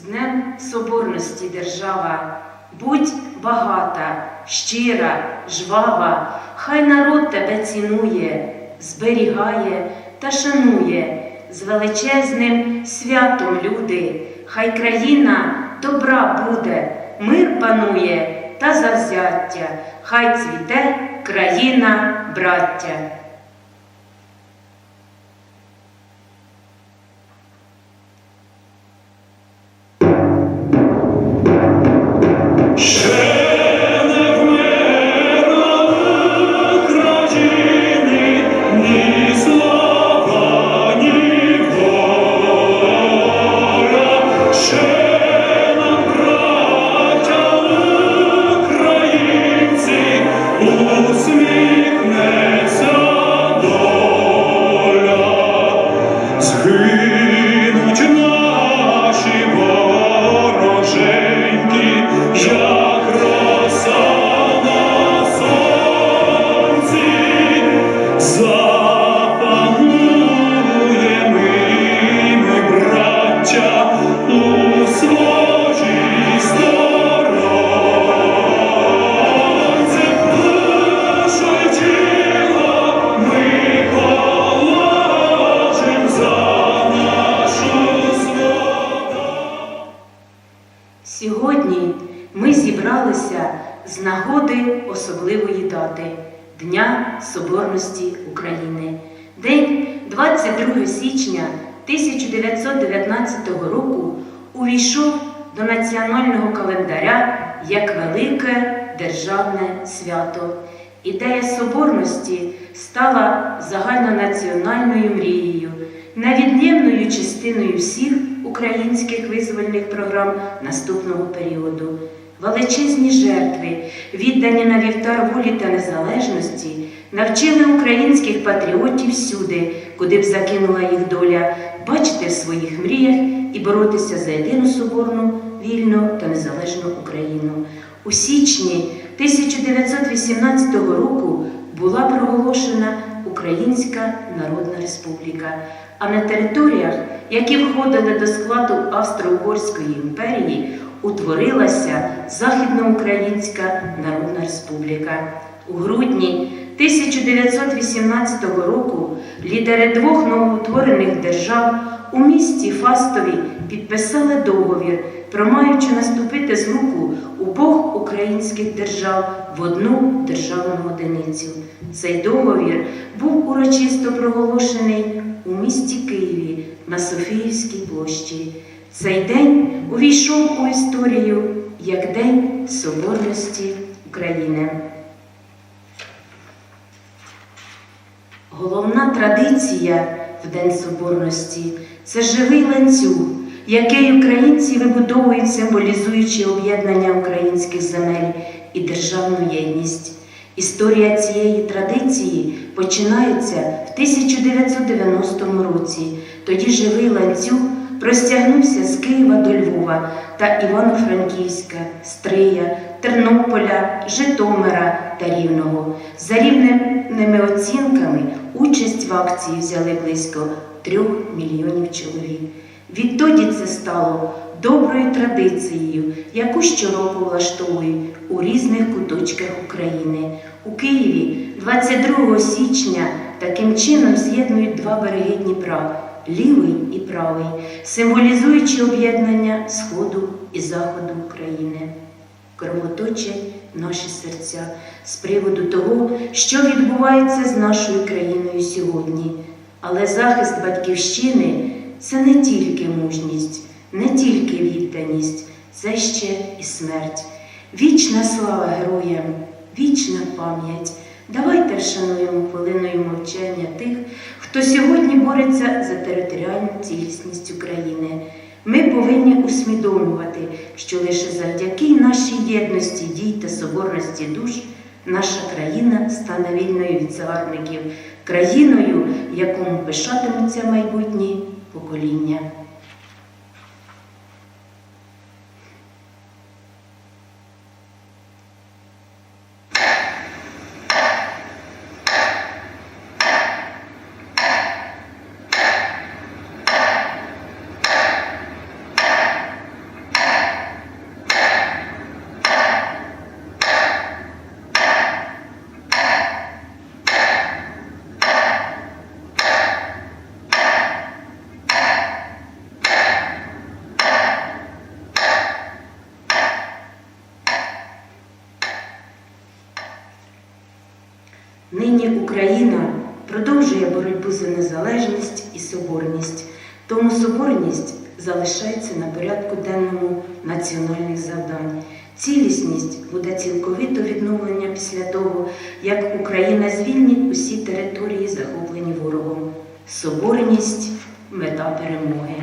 З Днем Соборності держава, будь багата, щира, жвава, хай народ тебе цінує, зберігає та шанує. З величезним святом люди, хай країна добра буде, мир панує та завзяття, хай цвіте країна браття. Ще День 22 січня 1919 року увійшов до національного календаря як велике державне свято. Ідея соборності стала загальнонаціональною мрією, невід'ємною частиною всіх українських визвольних програм наступного періоду. Величезні жертви, віддані на вівтар волі та незалежності, навчили українських патріотів всюди, куди б закинула їх доля, бачити в своїх мріях і боротися за єдину соборну, вільну та незалежну Україну. У січні 1918 року була проголошена Українська Народна Республіка, а на територіях, які входили до складу Австро-Угорської імперії, утворилася Західноукраїнська Народна Республіка. У грудні 1918 року лідери двох новоутворених держав у місті Фастові підписали договір, промаючи наступити з руку обох українських держав в одну державну одиницю. Цей договір був урочисто проголошений у місті Києві на Софіївській площі. Цей день увійшов у історію як День Соборності України. Головна традиція в День Соборності це живий ланцюг, який українці вибудовують, символізуючи об'єднання українських земель і державну єдність. Історія цієї традиції починається в 1990 році. Тоді живий ланцюг простягнувся з Києва до Львова та Івано-Франківська, Стрия, Тернополя, Житомира та Рівного. За рівними оцінками участь в акції взяли близько трьох мільйонів чоловік. Відтоді це стало доброю традицією, яку щороку влаштовують у різних куточках України. У Києві 22 січня таким чином з'єднують два береги Дніпра лівий і правий, символізуючи об'єднання Сходу і Заходу України. Кровоточать наші серця з приводу того, що відбувається з нашою країною сьогодні. Але захист батьківщини це не тільки мужність, не тільки відданість, це ще і смерть. Вічна слава героям, вічна пам'ять. Давайте вшануємо хвилиною мовчання тих, хто сьогодні бореться за територіальну цілісність України. Ми повинні усвідомлювати, що лише завдяки нашій єдності дій та соборності душ наша країна стане вільною від загарбників, країною, якому пишатимуться майбутні покоління. Україна продовжує боротьбу за незалежність і соборність. Тому соборність залишається на порядку денному національних завдань. Цілісність буде цілковито відновлення після того, як Україна звільнить усі території, захоплені ворогом. Соборність мета перемоги.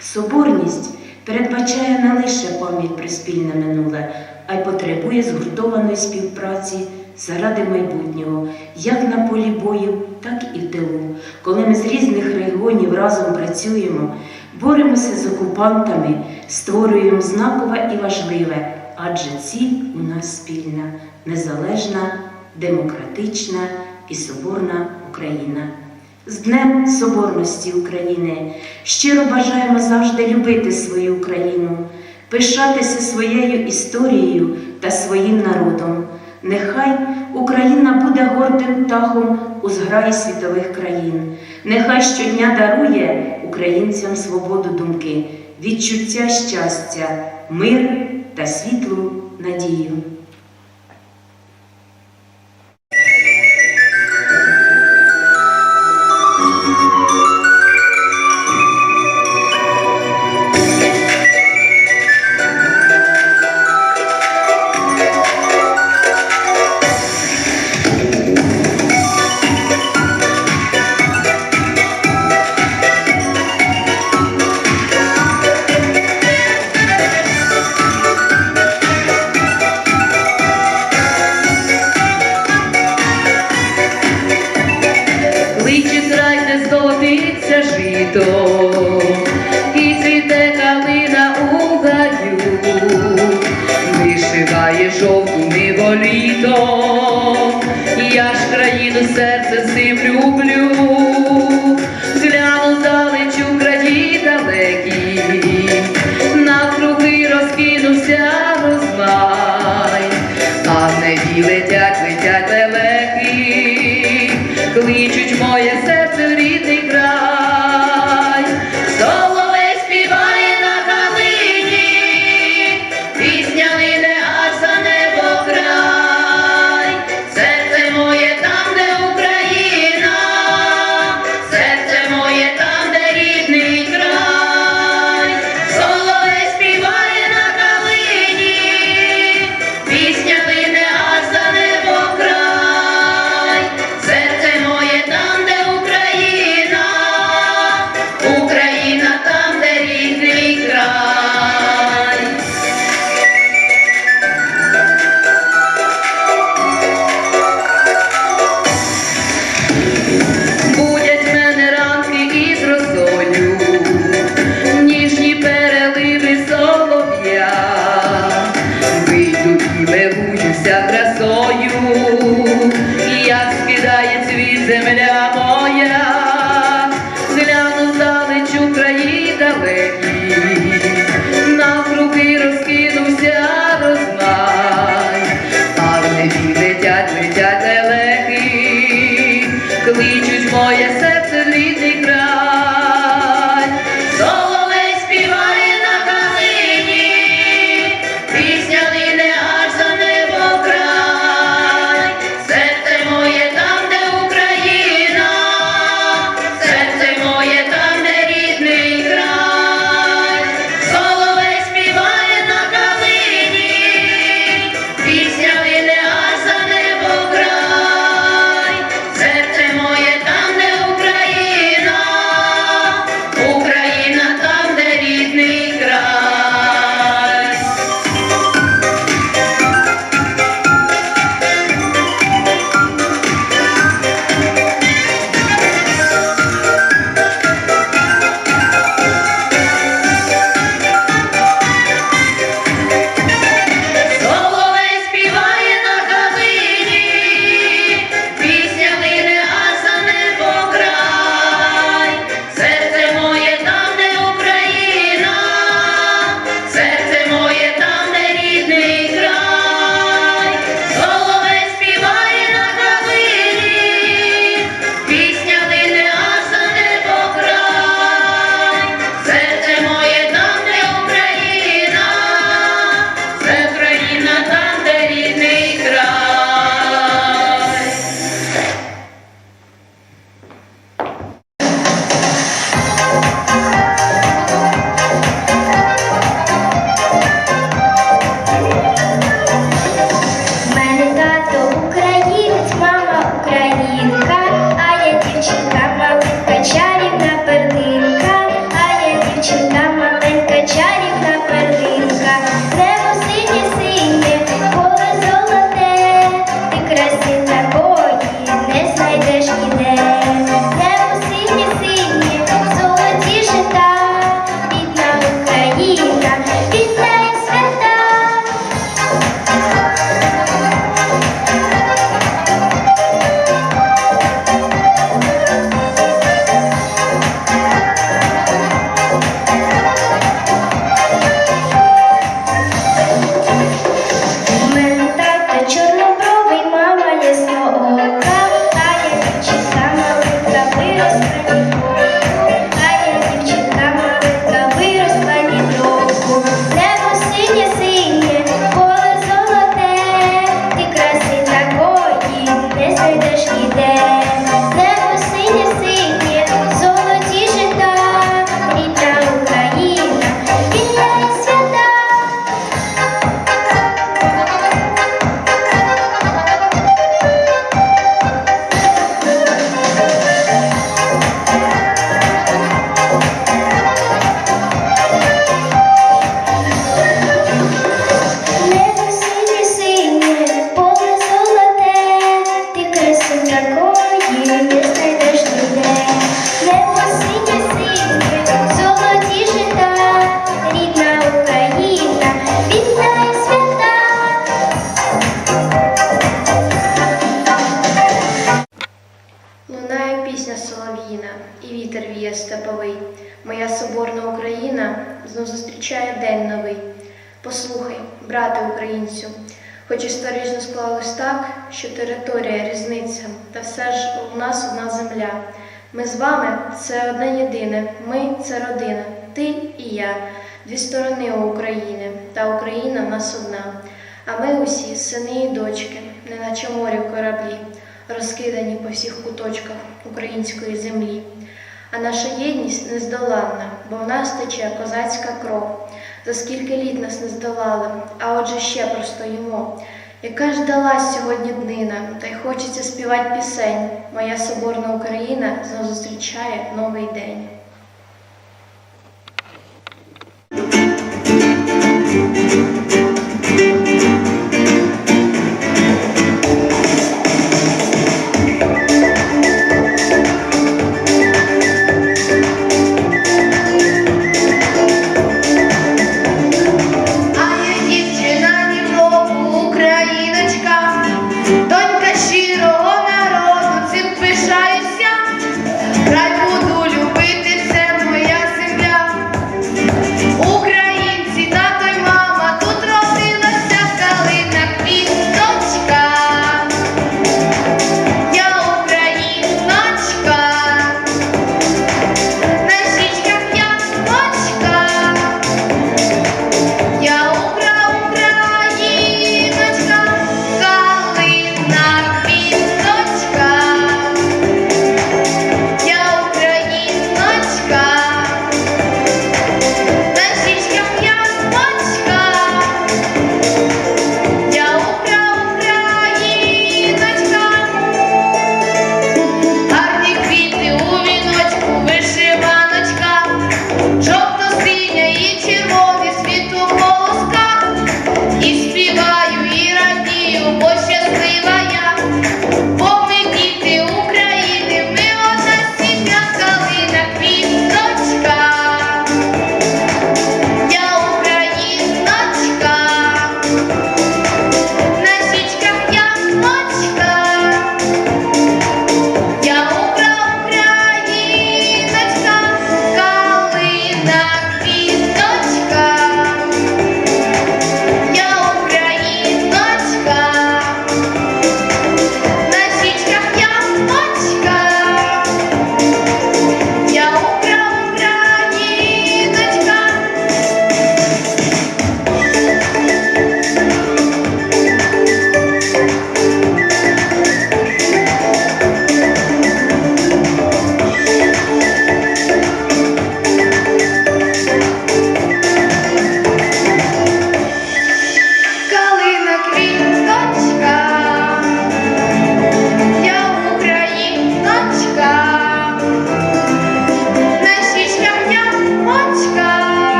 Соборність передбачає не лише пам'ять про спільне минуле, а й потребує згуртованої співпраці заради майбутнього, як на полі бою, так і в тилу. Коли ми з різних регіонів разом працюємо, боремося з окупантами, створюємо знакове і важливе, адже ціль у нас спільна, незалежна, демократична і соборна Україна. З Днем Соборності України щиро бажаємо завжди любити свою Україну, пишатися своєю історією та своїм народом. Нехай Україна буде гордим птахом у зграї світових країн. Нехай щодня дарує українцям свободу думки, відчуття щастя, мир та світлу надію. Вишиває жовту неволіто, я ж країну серце цим люблю, That's all you. що територія, різниця, та все ж у нас одна земля. Ми з вами це одне єдине, ми це родина, ти і я, дві сторони України, та Україна нас одна. А ми усі сини і дочки, неначе морі в кораблі, розкидані по всіх куточках української землі. А наша єдність нездоланна, бо в нас тече козацька кров. За скільки літ нас не здолали, а отже ще простоїмо. Яка ж дала сьогодні днина, та й хочеться співати пісень. Моя соборна Україна знов зустрічає новий день.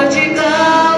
pode dar.